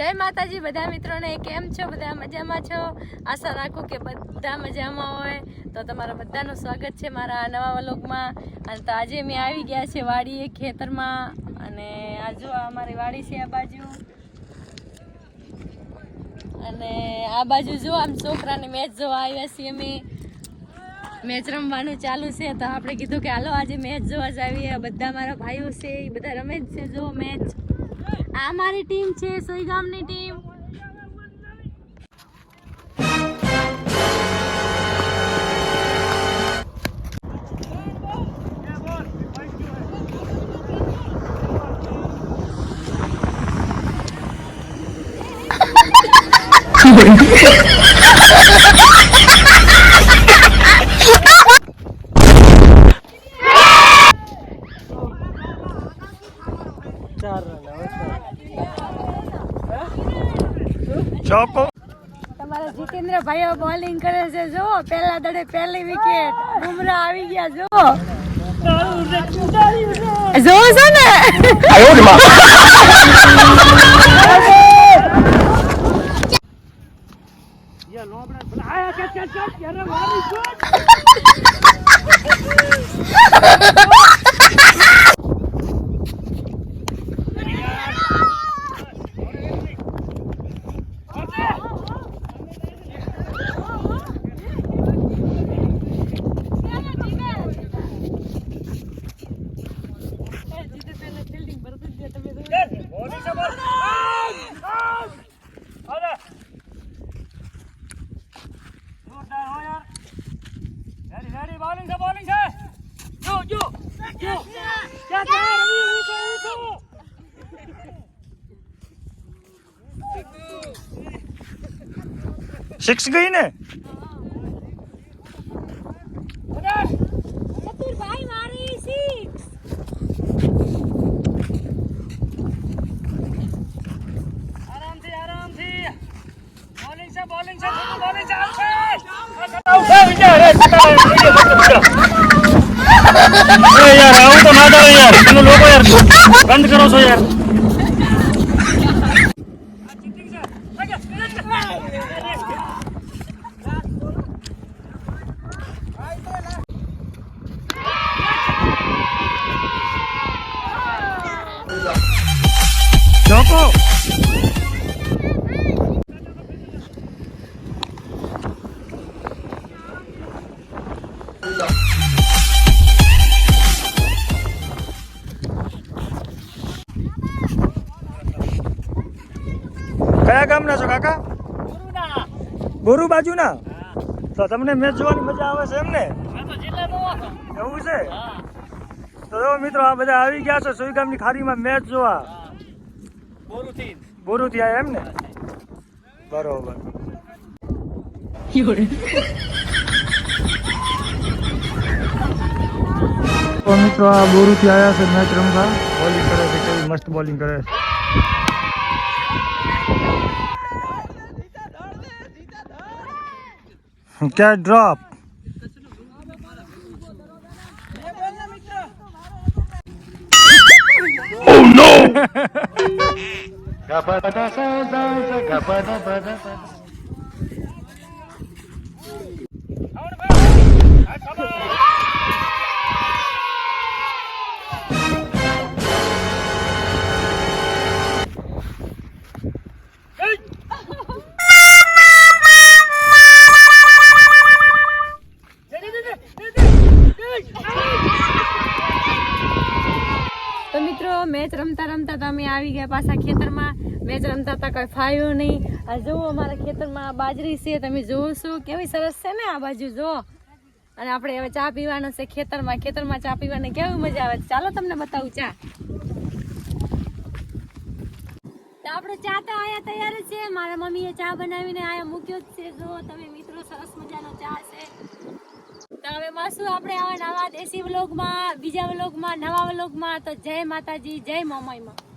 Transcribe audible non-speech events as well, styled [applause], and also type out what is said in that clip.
માતાજી, બધા મિત્રોને કેમ છો? બધા મજામાં છો? આશા રાખું કે બધા મજામાં હોય. તો તમારા બધાનું સ્વાગત છે મારા નવા વ્લોગમાં. અને તો આજે મેં આવી ગયા છે વાડીએ, ખેતરમાં. અને આ જો અમારી વાડી છે આ બાજુ. અને આ બાજુ જો આમ છોકરાની મેચ જોવા આવ્યા છીએ અમે. મેચ રમવાનું ચાલુ છે. તો આપણે કીધું કે હાલો આજે મેચ જોવા જ આવીએ. બધા મારા ભાઈઓ છે, એ બધા રમે જ છે જો મેચ. આ મારી ટીમ છે સોઈગામની ટીમ. [laughs] ચોકો. તમારા જીતેન્દ્ર ભાઈઓ બોલિંગ કરે છે જો પહેલા દડે પહેલી વિકેટ બુમરા આવી ગયા જો જો છે ને [laughs] સિક્સ ગઈ ને ભાઈ મારી સિક્સ આરામથી આરામથી બોલિંગ છે બોલિંગ છે બોલિંગ છે આવશે વિચાર એ યાર આવું તો ના કરે યાર તમે લોકો યાર બંધ કરો છો યાર. ચોકો કયા ગામના છો કાકા? બોરુ બાજુના? તો તમને મેચ જોવાની મજા આવે છે એમ ને? એવું છે? તો મિત્રો, આ બધા આવી ગયા છે સુઈગામની ખાડીમાં મેચ જોવા. બોરુથી આયા એમ ને બરોબર તો મિત્રો આ બોરુથી આવ્યા છે મેચ રમવા બોલિંગ કરે છે કેવી મસ્ત બોલિંગ કરે છે ક્યાં ડ્રોપ તો મિત્રો મેચ રમતા રમતા તો અમે આવી ગયા પાછા ખેતરમાં. મેચ રમતા હતા કંઈ ફાયો નહીં. આ જુઓ અમારા ખેતરમાં બાજરી છે, તમે જુઓ છો કેવી સરસ છે ને આ બાજુ, જુઓ. અને આપણે હવે ચા પીવાનો છે ખેતરમાં. ખેતરમાં ચા પીવાની કેવી મજા આવે ચાલો તમને બતાવું ચા. આપણે ચા તો આયા તૈયાર જ છે. મારા મમ્મીએ ચા બનાવીને આયા મૂક્યો જ છે. જુઓ તમે મિત્રો, સરસ છે તો આપણે આવા નવા દેશી વ્લોગમાં બીજા વ્લોગમાં નવા વ્લોગમાં તો જય માતાજી, જય મોમાઈમાં.